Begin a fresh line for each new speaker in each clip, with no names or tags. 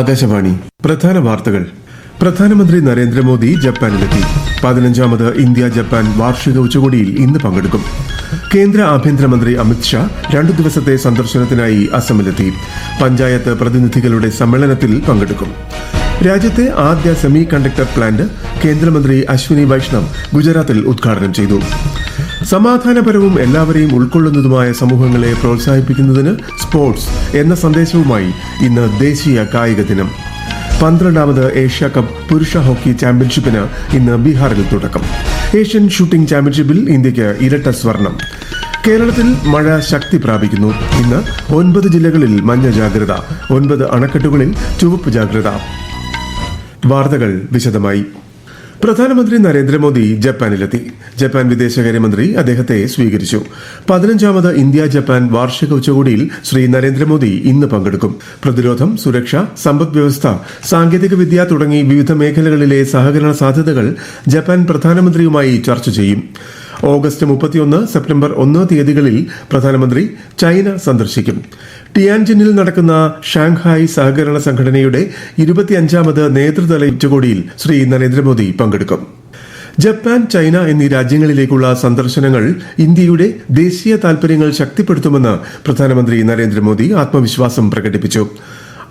ആകാശവാണി. പ്രധാന വാർത്തകൾ. പ്രധാനമന്ത്രി നരേന്ദ്രമോദി ജപ്പാനിലെത്തി. പതിനഞ്ചാമത് ഇന്ത്യ ജപ്പാൻ വാർഷിക ഉച്ചകോടിയിൽ ഇന്ന് പങ്കെടുക്കും. കേന്ദ്ര ആഭ്യന്തരമന്ത്രി അമിത്ഷാ രണ്ടു ദിവസത്തെ സന്ദർശനത്തിനായി അസമിലെത്തി. പഞ്ചായത്ത് പ്രതിനിധികളുടെ സമ്മേളനത്തിൽ പങ്കെടുക്കും. രാജ്യത്തെ ആദ്യ സെമി കണ്ടക്ടർ പ്ലാന്റ് കേന്ദ്രമന്ത്രി അശ്വിനി വൈഷ്ണവ് ഗുജറാത്തിൽ ഉദ്ഘാടനം ചെയ്തു. സമാധാനപരവും എല്ലാവരെയും ഉൾക്കൊള്ളുന്നതുമായ സമൂഹങ്ങളെ പ്രോത്സാഹിപ്പിക്കുന്നതിന് സ്പോർട്സ് എന്ന സന്ദേശവുമായി ഇന്ന് ദേശീയ കായിക ദിനം. പന്ത്രണ്ടാമത് ഏഷ്യ കപ്പ് പുരുഷ ഹോക്കി ചാമ്പ്യൻഷിപ്പിന് ഇന്ന് ബീഹാറിൽ തുടക്കം. ഏഷ്യൻ ഷൂട്ടിംഗ് ചാമ്പ്യൻഷിപ്പിൽ ഇന്ത്യയ്ക്ക് ഇരട്ട സ്വർണം. കേരളത്തിൽ മഴ ശക്തി പ്രാപിക്കുന്നു. ഇന്ന് ഒൻപത് ജില്ലകളിൽ മഞ്ഞ ജാഗ്രത ഒൻപത് അണക്കെട്ടുകളിൽ ചുവപ്പ് ജാഗ്രത. വാർത്തകൾ വിശദമായി. പ്രധാനമന്ത്രി നരേന്ദ്രമോദി ജപ്പാനിലെത്തി. ജപ്പാൻ വിദേശകാര്യമന്ത്രി അദ്ദേഹത്തെ സ്വീകരിച്ചു. പതിനഞ്ചാമത് ഇന്ത്യ ജപ്പാൻ വാർഷിക ഉച്ചകോടിയിൽ ശ്രീ നരേന്ദ്രമോദി ഇന്ന് പങ്കെടുക്കും. പ്രതിരോധം സുരക്ഷ സമ്പദ്വ്യവസ്ഥ സാങ്കേതികവിദ്യ സാങ്കേതിക വിദ്യ തുടങ്ങി വിവിധ മേഖലകളിലെ സഹകരണ സാധ്യതകൾ ജപ്പാൻ പ്രധാനമന്ത്രിയുമായി ചർച്ച ചെയ്യും. ഓഗസ്റ്റ് മുപ്പത്തിയൊന്ന് സെപ്റ്റംബർ ഒന്ന് തീയതികളിൽ പ്രധാനമന്ത്രി ചൈന സന്ദർശിക്കും. ടിയാൻജിനിൽ നടക്കുന്ന ഷാങ്ഹായ് സഹകരണ സംഘടനയുടെ ഇരുപത്തിയഞ്ചാമത് നേതൃതല ഉച്ചകോടിയിൽ ശ്രീ നരേന്ദ്രമോദി പങ്കെടുക്കും. ജപ്പാൻ ചൈന എന്നീ രാജ്യങ്ങളിലേക്കുള്ള സന്ദർശനങ്ങൾ ഇന്ത്യയുടെ ദേശീയ താൽപര്യങ്ങൾ ശക്തിപ്പെടുത്തുമെന്ന് പ്രധാനമന്ത്രി നരേന്ദ്രമോദി ആത്മവിശ്വാസം പ്രകടിപ്പിച്ചു.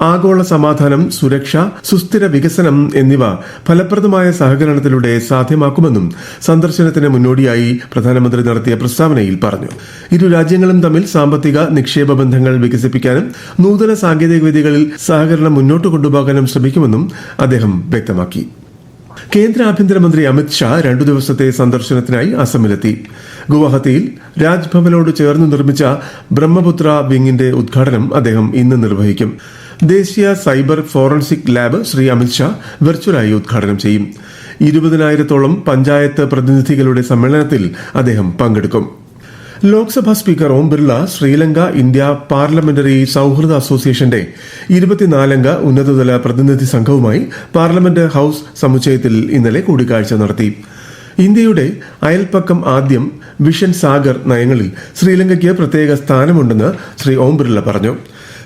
ആഗോള സമാധാനം സുരക്ഷ സുസ്ഥിര വികസനം എന്നിവ ഫലപ്രദമായ സഹകരണത്തിലൂടെ സാധ്യമാക്കുമെന്നും സന്ദർശനത്തിന് മുന്നോടിയായി പ്രധാനമന്ത്രി നടത്തിയ പ്രസ്താവനയിൽ പറഞ്ഞു. ഇരു രാജ്യങ്ങളും തമ്മിൽ സാമ്പത്തിക നിക്ഷേപ ബന്ധങ്ങൾ വികസിപ്പിക്കാനും നൂതന സാങ്കേതികവിദ്യകളിൽ സഹകരണം മുന്നോട്ട് കൊണ്ടുപോകാനും ശ്രമിക്കുമെന്നും അദ്ദേഹം വ്യക്തമാക്കി. കേന്ദ്ര ആഭ്യന്തരമന്ത്രി അമിത് ഷാ രണ്ടു ദിവസത്തെ സന്ദർശനത്തിനായി അസമിലെത്തി. ഗുവാഹത്തിയിൽ രാജ്ഭവനോട് ചേർന്ന് നിർമ്മിച്ച ബ്രഹ്മപുത്ര വിങ്ങിന്റെ ഉദ്ഘാടനം അദ്ദേഹം ഇന്ന് നിർവഹിക്കും. ദേശീയ cyber forensic lab Shri Amit Shah വെർച്വലായി ഉദ്ഘാടനം ചെയ്യും. ഇരുപതിനായിരത്തോളം പഞ്ചായത്ത് പ്രതിനിധികളുടെ സമ്മേളനത്തിൽ അദ്ദേഹം പങ്കെടുക്കും. Lok Sabha speaker Om Birla Sri Lanka India parliamentary സൌഹൃദ അസോസിയേഷന്റെ ഇരുപത്തിനാലംഗ ഉന്നതതല പ്രതിനിധി സംഘവുമായി പാർലമെന്റ് ഹൌസ് സമുച്ചയത്തിൽ ഇന്നലെ കൂടിക്കാഴ്ച നടത്തി. ഇന്ത്യയുടെ അയൽപ്പക്കം ആദ്യം വിഷൻ സാഗർ നയങ്ങളിൽ ശ്രീലങ്കയ്ക്ക് പ്രത്യേക സ്ഥാനമുണ്ടെന്ന് ശ്രീ ഓം ബിർള പറഞ്ഞു.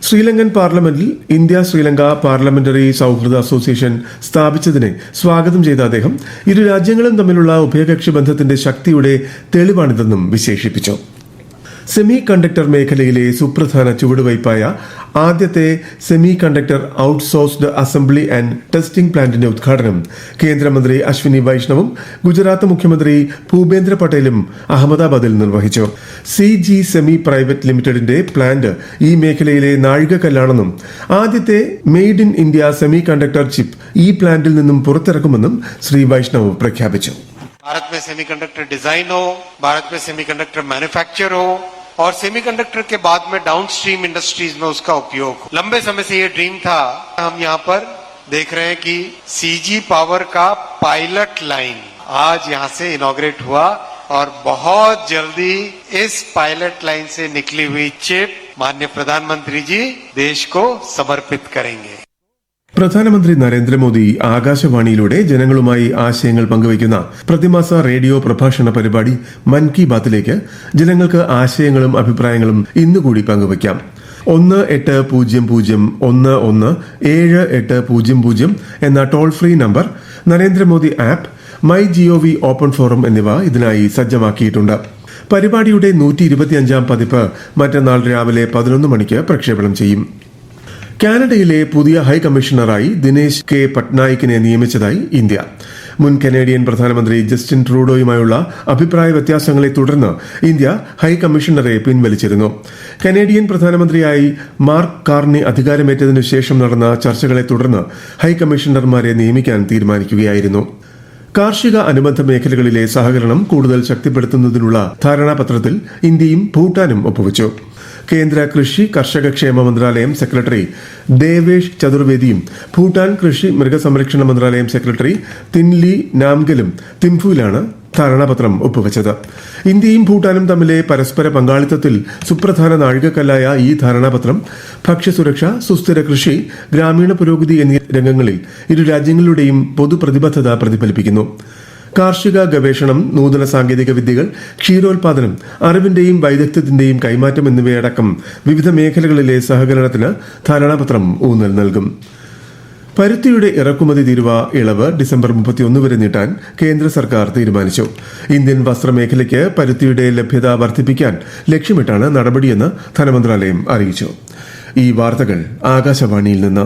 ശ്രീലങ്കൻ പാർലമെന്റിൽ ഇന്ത്യ ശ്രീലങ്ക പാർലമെന്ററി സൌഹൃദ അസോസിയേഷൻ സ്ഥാപിച്ചതിനെ സ്വാഗതം ചെയ്ത അദ്ദേഹം ഇരു രാജ്യങ്ങളും തമ്മിലുള്ള ഉഭയകക്ഷി ബന്ധത്തിന്റെ ശക്തിയുടെ തെളിവാണിതെന്നും വിശേഷിപ്പിച്ചു. സെമി കണ്ടക്ടർ മേഖലയിലെ സുപ്രധാന ചുവടുവയ്പായ ആദ്യത്തെ semiconductor outsourced assembly and testing പ്ലാന്റിന്റെ ഉദ്ഘാടനം കേന്ദ്രമന്ത്രി അശ്വിനി വൈഷ്ണവും ഗുജറാത്ത് മുഖ്യമന്ത്രി ഭൂപേന്ദ്ര പട്ടേലും അഹമ്മദാബാദിൽ നിർവഹിച്ചു സി ജി സെമി പ്രൈവറ്റ് ലിമിറ്റഡിന്റെ പ്ലാന്റ് ഈ മേഖലയിലെ നാഴികക്കല്ലാണെന്നും ആദ്യത്തെ made in India semiconductor chip ഈ പ്ലാന്റിൽ നിന്നും പുറത്തിറക്കുമെന്നും ശ്രീ വൈഷ്ണവ് പ്രഖ്യാപിച്ചു
भारत में सेमीकंडक्टर डिजाइन हो भारत में सेमीकंडक्टर मैन्युफैक्चर हो और सेमीकंडक्टर के बाद में डाउनस्ट्रीम इंडस्ट्रीज़ में उसका उपयोग लंबे समय से ये ड्रीम था। हम यहाँ पर देख रहे हैं कि सीजी पावर का पायलट लाइन आज यहाँ से इनोग्रेट हुआ और बहुत जल्दी इस पायलट लाइन से निकली हुई चिप माननीय प्रधानमंत्री जी देश को समर्पित करेंगे।
പ്രധാനമന്ത്രി നരേന്ദ്രമോദി ആകാശവാണിയിലൂടെ ജനങ്ങളുമായി ആശയങ്ങൾ പങ്കുവയ്ക്കുന്ന പ്രതിമാസ റേഡിയോ പ്രഭാഷണ പരിപാടി മൻ കി ബാത്തിലേക്ക് ജനങ്ങൾക്ക് ആശയങ്ങളും അഭിപ്രായങ്ങളും ഇന്നുകൂടി പങ്കുവയ്ക്കാം. ഒന്ന് എട്ട് പൂജ്യം പൂജ്യം ഒന്ന് ഒന്ന് ഏഴ് എട്ട് പൂജ്യം പൂജ്യം എന്ന toll free number Narendra Modi app my G O V open forum എന്നിവ ഇതിനായി സജ്ജമാക്കിയിട്ടുണ്ട്. പരിപാടിയുടെ നൂറ്റി ഇരുപത്തിയഞ്ചാം പതിപ്പ് മറ്റന്നാൾ രാവിലെ പതിനൊന്ന് മണിക്ക് പ്രക്ഷേപണം ചെയ്യും. കാനഡയിലെ പുതിയ ഹൈ കമ്മീഷണറായി ദിനേശ് കെ പട്നായിക്കിനെ നിയമിച്ചതായി ഇന്ത്യ. മുൻ കനേഡിയൻ പ്രധാനമന്ത്രി ജസ്റ്റിൻ ട്രൂഡോയുമായുള്ള അഭിപ്രായ വ്യത്യാസങ്ങളെ തുടർന്ന് ഇന്ത്യ ഹൈ കമ്മീഷണറെ പിൻവലിച്ചിരുന്നു. കനേഡിയൻ പ്രധാനമന്ത്രിയായി മാർക്ക് കാർണി അധികാരമേറ്റതിനു ശേഷം നടന്ന ചർച്ചകളെ തുടർന്ന് ഹൈ കമ്മീഷണർമാരെ നിയമിക്കാൻ തീരുമാനിക്കുകയായിരുന്നു. കാർഷിക അനുബന്ധ മേഖലകളിലെ സഹകരണം കൂടുതൽ ശക്തിപ്പെടുത്തുന്നതിനുള്ള ധാരണാപത്രത്തിൽ ഇന്ത്യയും ഭൂട്ടാനും ഒപ്പുവച്ചു. കേന്ദ്ര കൃഷി കർഷക ക്ഷേമ മന്ത്രാലയം സെക്രട്ടറി ദേവേഷ് ചതുർവേദിയും ഭൂട്ടാൻ കൃഷി മൃഗസംരക്ഷണ മന്ത്രാലയം സെക്രട്ടറി തിൻലി നാംഗലും തിംഫുവിലാണ് ധാരണാപത്രം ഒപ്പുവച്ചത്. ഇന്ത്യയും ഭൂട്ടാനും തമ്മിലെ പരസ്പര പങ്കാളിത്തത്തിൽ സുപ്രധാന നാഴികക്കല്ലായ ഈ ധാരണാപത്രം ഭക്ഷ്യസുരക്ഷ സുസ്ഥിര കൃഷി ഗ്രാമീണ പുരോഗതി എന്നീ രംഗങ്ങളിൽ ഇരു രാജ്യങ്ങളുടെയും പൊതുപ്രതിബദ്ധത പ്രതിഫലിപ്പിക്കുന്നു. കാർഷിക ഗവേഷണം നൂതന സാങ്കേതിക വിദ്യകൾ ക്ഷീരോത്പാദനം അറിവിന്റെയും വൈദഗ്ധ്യത്തിന്റെയും കൈമാറ്റം എന്നിവയടക്കം വിവിധ മേഖലകളിലെ സഹകരണത്തിന് ധാരണാപത്രം ഊന്നൽ നൽകും. പരുത്തിയുടെ ഇറക്കുമതി തീരുവ ഇളവ് ഡിസംബർ മുപ്പത്തിയൊന്ന് വരെ നീട്ടാൻ കേന്ദ്ര സർക്കാർ തീരുമാനിച്ചു. ഇന്ത്യൻ വസ്ത്രമേഖലയ്ക്ക് പരുത്തിയുടെ ലഭ്യത വർദ്ധിപ്പിക്കാൻ ലക്ഷ്യമിട്ടാണ് നടപടിയെന്ന് ധനമന്ത്രാലയം അറിയിച്ചു. ഈ വാർത്തകൾ ആകാശവാണിയിൽ നിന്ന്.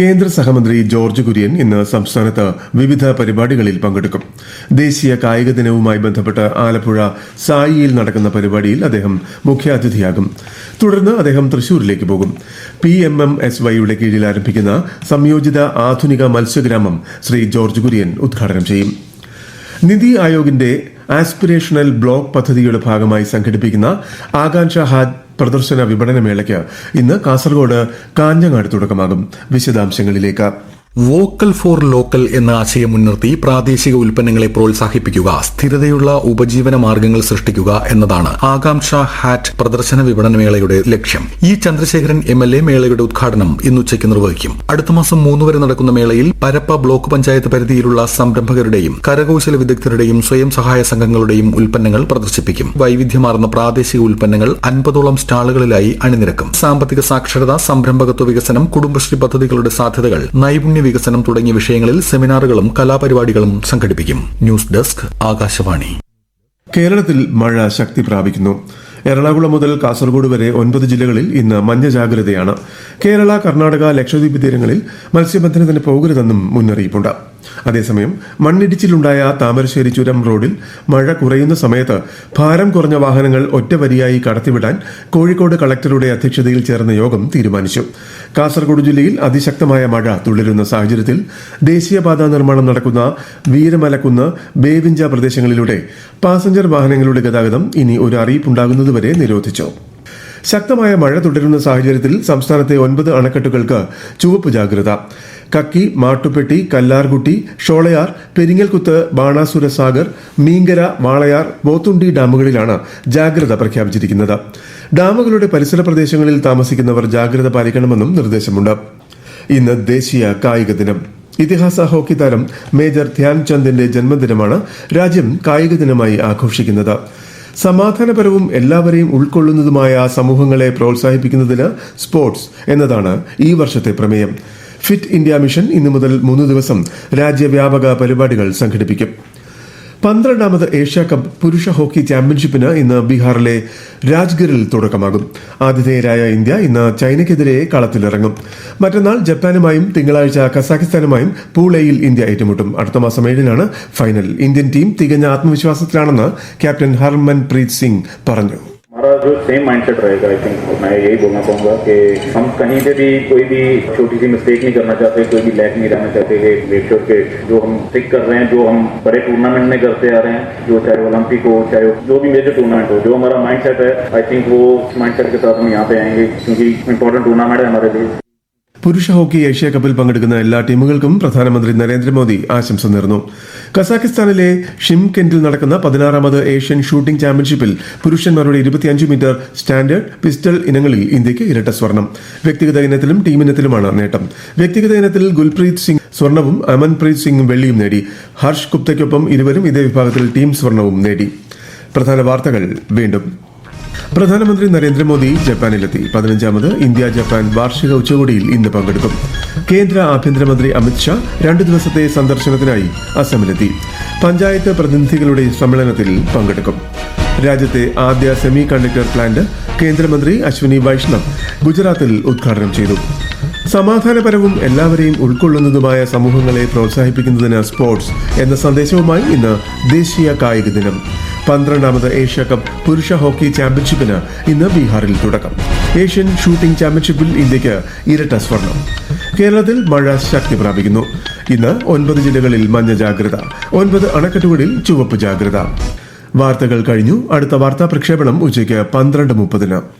കേന്ദ്ര സഹമന്ത്രി ജോർജ് കുര്യൻ ഇന്ന് സംസ്ഥാനത്ത് വിവിധ പരിപാടികളിൽ പങ്കെടുക്കും. ദേശീയ കായിക ദിനവുമായി ബന്ധപ്പെട്ട് ആലപ്പുഴ സായിയിൽ നടക്കുന്ന പരിപാടിയിൽ അദ്ദേഹം മുഖ്യാതിഥിയാകും. തുടർന്ന് അദ്ദേഹം തൃശൂരിലേക്ക് പോകും. പി എം എം എസ് വൈയുടെ കീഴിൽ ആരംഭിക്കുന്ന സംയോജിത ആധുനിക മത്സ്യഗ്രാമം ശ്രീ ജോർജ് കുര്യൻ ഉദ്ഘാടനം ചെയ്യും. നിതി ആയോഗിന്റെ ആസ്പിരേഷണൽ ബ്ലോക്ക് പദ്ധതിയുടെ ഭാഗമായി സംഘടിപ്പിക്കുന്ന ആകാംക്ഷ പ്രദർശന വിപണന മേളയ്ക്ക് ഇന്ന് കാസർഗോഡ് കാഞ്ഞങ്ങാട് തുടക്കമാകും. വിശദാംശങ്ങളിലേക്ക്.
വോക്കൽ ഫോർ ലോക്കൽ എന്ന ആശയം മുൻനിർത്തി പ്രാദേശിക ഉൽപ്പന്നങ്ങളെ പ്രോത്സാഹിപ്പിക്കുക സ്ഥിരതയുള്ള ഉപജീവന മാർഗങ്ങൾ സൃഷ്ടിക്കുക എന്നതാണ് ആകാംക്ഷ ഹാറ്റ് പ്രദർശന വിപണന മേളയുടെ ലക്ഷ്യം. ഈ ചന്ദ്രശേഖരൻ എം എൽ എ മേളയുടെ ഉദ്ഘാടനം ഇന്നുച്ചയ്ക്ക് നിർവഹിക്കും. അടുത്ത മാസം മൂന്ന് വരെ നടക്കുന്ന മേളയിൽ പരപ്പ ബ്ലോക്ക് പഞ്ചായത്ത് പരിധിയിലുള്ള സംരംഭകരുടെയും കരകൌശല വിദഗ്ധരുടെയും സ്വയം സഹായ സംഘങ്ങളുടെയും ഉൽപ്പന്നങ്ങൾ പ്രദർശിപ്പിക്കും. വൈവിധ്യമാർന്ന പ്രാദേശിക ഉൽപ്പന്നങ്ങൾ അൻപതോളം സ്റ്റാളുകളിലായി അണിനിരക്കും. സാമ്പത്തിക സാക്ഷരത സംരംഭകത്വ വികസനം കുടുംബശ്രീ പദ്ധതികളുടെ സാധ്യതകൾ നൈപുണ്യ വികസനം തുടങ്ങിയ വിഷയങ്ങളിൽ സെമിനാറുകളും കലാപരിപാടികളും സംഘടിപ്പിക്കും. News desk Akashvani.
കേരളത്തിൽ മഴ ശക്തി പ്രാപിക്കുന്നു. എറണാകുളം മുതൽ കാസർഗോഡ് വരെ ഒൻപത് ജില്ലകളിൽ ഇന്ന് മഞ്ഞ ജാഗ്രതയാണ്. കേരള കർണാടക ലക്ഷദ്വീപ് തീരങ്ങളിൽ മത്സ്യബന്ധനത്തിന് പോകരുതെന്നും മുന്നറിയിപ്പുണ്ട്. അതേസമയം മണ്ണിടിച്ചിലുണ്ടായ താമരശ്ശേരി ചുരം റോഡിൽ മഴ കുറയുന്ന സമയത്ത് ഭാരം കുറഞ്ഞ വാഹനങ്ങൾ ഒറ്റവരിയായി കടത്തിവിടാൻ കോഴിക്കോട് കളക്ടറുടെ അധ്യക്ഷതയിൽ ചേർന്ന യോഗം തീരുമാനിച്ചു. കാസർഗോഡ് ജില്ലയിൽ അതിശക്തമായ മഴ തുടരുന്ന സാഹചര്യത്തിൽ ദേശീയപാത നിർമ്മാണം നടക്കുന്ന വീരമലക്കുന്ന് ബേവിഞ്ച പ്രദേശങ്ങളിലൂടെ പാസഞ്ചർ വാഹനങ്ങളുടെ ഗതാഗതം ഇനി ഒരു അറിയിപ്പുണ്ടാകുന്നതുവരെ നിരോധിച്ചു. ശക്തമായ മഴ തുടരുന്ന സാഹചര്യത്തിൽ സംസ്ഥാനത്തെ ഒൻപത് അണക്കെട്ടുകൾക്ക് ചുവപ്പ് ജാഗ്രത. കക്കി മാട്ടുപ്പെട്ടി കല്ലാർകുട്ടി ഷോളയാർ പെരിങ്ങൽകുത്ത് ബാണാസുര സാഗർ മീങ്കര വാളയാർ പോത്തുണ്ടി ഡാമുകളിലാണ് ജാഗ്രത പ്രഖ്യാപിച്ചിരിക്കുന്നത്. ഡാമുകളുടെ പരിസര പ്രദേശങ്ങളിൽ താമസിക്കുന്നവർ ജാഗ്രത പാലിക്കണമെന്നും നിർദ്ദേശമുണ്ട്. ഇന്ന് ദേശീയ കായിക ദിനം. ഇതിഹാസ ഹോക്കി താരം മേജർ ധ്യാൻചന്ദിന്റെ ജന്മദിനമാണ് രാജ്യം കായിക ദിനമായി ആഘോഷിക്കുന്നത്. സമാധാനപരവും എല്ലാവരെയും ഉൾക്കൊള്ളുന്നതുമായ സമൂഹങ്ങളെ പ്രോത്സാഹിപ്പിക്കുന്നതിന് സ്പോർട്സ് എന്നതാണ് ഈ വർഷത്തെ പ്രമേയം. ഫിറ്റ് ഇന്ത്യ മിഷൻ ഇന്നു മുതൽ മൂന്ന് ദിവസം രാജ്യവ്യാപക പരിപാടികൾ സംഘടിപ്പിക്കും. പന്ത്രണ്ടാമത് ഏഷ്യ കപ്പ് പുരുഷ ഹോക്കി ചാമ്പ്യൻഷിപ്പിന് ഇന്ന് ബീഹാറിലെ രാജ്ഗിറിൽ തുടക്കമാകും. ആതിഥേയരായ ഇന്ത്യ ഇന്ന് ചൈനയ്ക്കെതിരെ കളത്തിലിറങ്ങും. മറ്റന്നാൾ ജപ്പാനുമായും തിങ്കളാഴ്ച കസാഖിസ്ഥാനുമായും പൂൾ ഇന്ത്യ ഏറ്റുമുട്ടും. അടുത്ത മാസം ഏഴിനാണ് ഫൈനൽ. ഇന്ത്യൻ ടീം തികഞ്ഞ ആത്മവിശ്വാസത്തിലാണെന്ന് ക്യാപ്റ്റൻ ഹർമൻ പ്രീത് സിംഗ് പറഞ്ഞു.
जो सेम माइंडसेट रहेगा आई थिंक मैं यही बोलना चाहूँगा कि हम कहीं पे भी कोई भी छोटी सी मिस्टेक नहीं करना चाहते, कोई भी लैक नहीं रहना चाहते कि मेक श्योर के जो हम पिक कर रहे हैं, जो हम बड़े टूर्नामेंट में करते आ रहे हैं, जो चाहे ओलंपिक हो, चाहे जो भी मेजर टूर्नामेंट हो, जो हमारा माइंड है आई थिंक वो माइंड के साथ हम यहाँ पे आएँगे, क्योंकि इंपॉर्टेंट टूर्नामेंट है हमारे लिए।
പുരുഷ ഹോക്കി ഏഷ്യ കപ്പിൽ പങ്കെടുക്കുന്ന എല്ലാ ടീമുകൾക്കും പ്രധാനമന്ത്രി നരേന്ദ്രമോദി ആശംസ നേർന്നു. കസാഖിസ്ഥാനിലെ ഷിംകെന്റിൽ നടക്കുന്ന പതിനാറാമത് ഏഷ്യൻ ഷൂട്ടിംഗ് ചാമ്പ്യൻഷിപ്പിൽ പുരുഷന്മാരുടെ ഇരുപത്തിയഞ്ച് മീറ്റർ സ്റ്റാൻഡേർഡ് പിസ്റ്റൾ ഇനങ്ങളിൽ ഇന്ത്യയ്ക്ക് ഇരട്ട സ്വർണം. വ്യക്തിഗത ഇനത്തിലും ടീം ഇനത്തിലുമാണ് നേട്ടം. വ്യക്തിഗത ഇനത്തിൽ ഗുൽപ്രീത് സിംഗ് സ്വർണവും അമൻപ്രീത് സിംഗ് വെള്ളിയും നേടി. ഹർഷ് ഗുപ്തയ്ക്കൊപ്പം ഇരുവരും ഇതേ വിഭാഗത്തിൽ ടീം സ്വർണവും നേടി. പ്രധാന വാർത്തകൾ വീണ്ടും. പ്രധാനമന്ത്രി നരേന്ദ്രമോദി ജപ്പാനിലെത്തി. പതിനഞ്ചാമത് ഇന്ത്യ ജപ്പാൻ വാർഷിക ഉച്ചകോടിയിൽ ഇന്ന് പങ്കെടുക്കും. കേന്ദ്ര ആഭ്യന്തരമന്ത്രി അമിത്ഷാ രണ്ടു ദിവസത്തെ സന്ദർശനത്തിനായി അസമിലെത്തി. പഞ്ചായത്ത് പ്രതിനിധികളുടെ സമ്മേളനത്തിൽ പങ്കെടുക്കും. രാജ്യത്തെ ആദ്യ സെമി കണ്ടക്ടർ പ്ലാന്റ് കേന്ദ്രമന്ത്രി അശ്വിനി വൈഷ്ണവ് ഗുജറാത്തിൽ ഉദ്ഘാടനം ചെയ്തു. സമാധാനപരവും എല്ലാവരെയും ഉൾക്കൊള്ളുന്നതുമായ സമൂഹങ്ങളെ പ്രോത്സാഹിപ്പിക്കുന്നതിന് സ്പോർട്സ് എന്ന സന്ദേശവുമായി ഇന്ന് ദേശീയ കായിക ദിനം. പന്ത്രണ്ടാമത് ഏഷ്യ കപ്പ് പുരുഷ ഹോക്കി ചാമ്പ്യൻഷിപ്പിന് ഇന്ന് ബീഹാറിൽ തുടക്കം. ഏഷ്യൻ ഷൂട്ടിംഗ് ചാമ്പ്യൻഷിപ്പിൽ ഇന്ത്യയ്ക്ക് ഇരട്ട സ്വർണം. കേരളത്തിൽ മഴ ശക്തി പ്രാപിക്കുന്നു. ഇന്ന് ഒൻപത് ജില്ലകളിൽ മഞ്ഞ ജാഗ്രത ഒൻപത് അണക്കെട്ടുകളിൽ ചുവപ്പ് ജാഗ്രത. വാർത്തകൾ കഴിഞ്ഞു. അടുത്ത വാർത്താ പ്രക്ഷേപണം ഉച്ചയ്ക്ക് പന്ത്രണ്ട് മുപ്പതിന്.